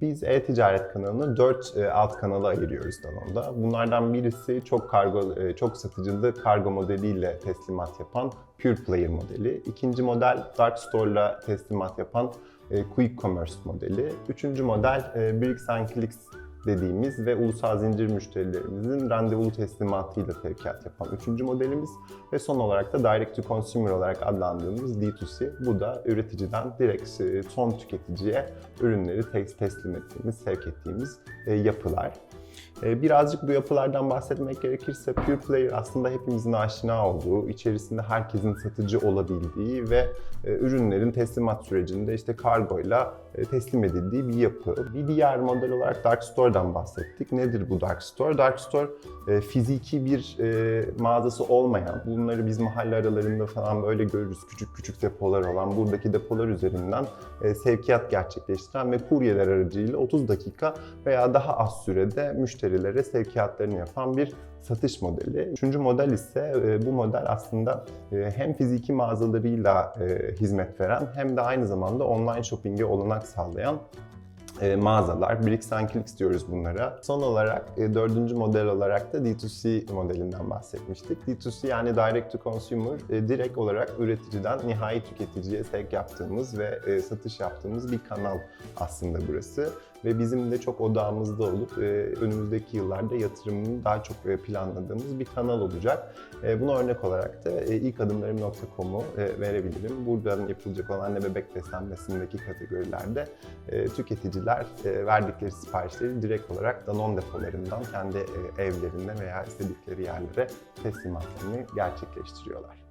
Biz e-ticaret kanalını 4 alt kanala ayırıyoruz Danone'da. Bunlardan birisi çok kargo, e, çok satıcılı kargo modeliyle teslimat yapan Pure Player modeli. İkinci model Dark Store'la teslimat yapan e, Quick Commerce modeli. Üçüncü model e, Bricks and Clicks dediğimiz ve ulusal zincir müşterilerimizin randevulu teslimatıyla sevkiyat yapan üçüncü modelimiz ve son olarak da Direct to Consumer olarak adlandırdığımız D2C. Bu da üreticiden direkt e, son tüketiciye ürünleri teslim ettiğimiz, sevk ettiğimiz e, yapılar. E, Birazcık bu yapılardan bahsetmek gerekirse Pure Player aslında hepimizin aşina olduğu, içerisinde herkesin satıcı olabildiği ve e, ürünlerin teslimat sürecinde işte kargoyla e, teslim edildiği bir yapı. Bir diğer model olarak Dark Store'dan bahsettik. Nedir bu Dark Store? Dark Store e, fiziki bir mağazası olmayan, bunları biz mahalle aralarında falan böyle görürüz. Küçük küçük depolar olan, buradaki depolar üzerinden sevkiyat gerçekleştiren ve kuryeler aracıyla 30 dakika veya daha az sürede müşterilere sevkiyatlarını yapan bir satış modeli. Üçüncü model ise e, bu model aslında e, hem fiziki mağazalarıyla e, hizmet veren hem de aynı zamanda online shopping'e olanak sağlayan mağazalar. Bricks and Clicks diyoruz bunlara. Son olarak dördüncü model olarak da D2C modelinden bahsetmiştik. D2C yani Direct to Consumer direkt olarak üreticiden nihai tüketiciye sevk yaptığımız ve satış yaptığımız bir kanal aslında burası. Ve bizim de çok odağımızda olup e, önümüzdeki yıllarda yatırımını daha çok e, planladığımız bir kanal olacak. E, buna örnek olarak da ilkadımlarım.com'u e, verebilirim. Buradan yapılacak olan anne bebek beslenmesindeki kategorilerde tüketiciler verdikleri siparişleri direkt olarak Danone depolarından kendi e, evlerine veya istedikleri yerlere teslimatlarını gerçekleştiriyorlar.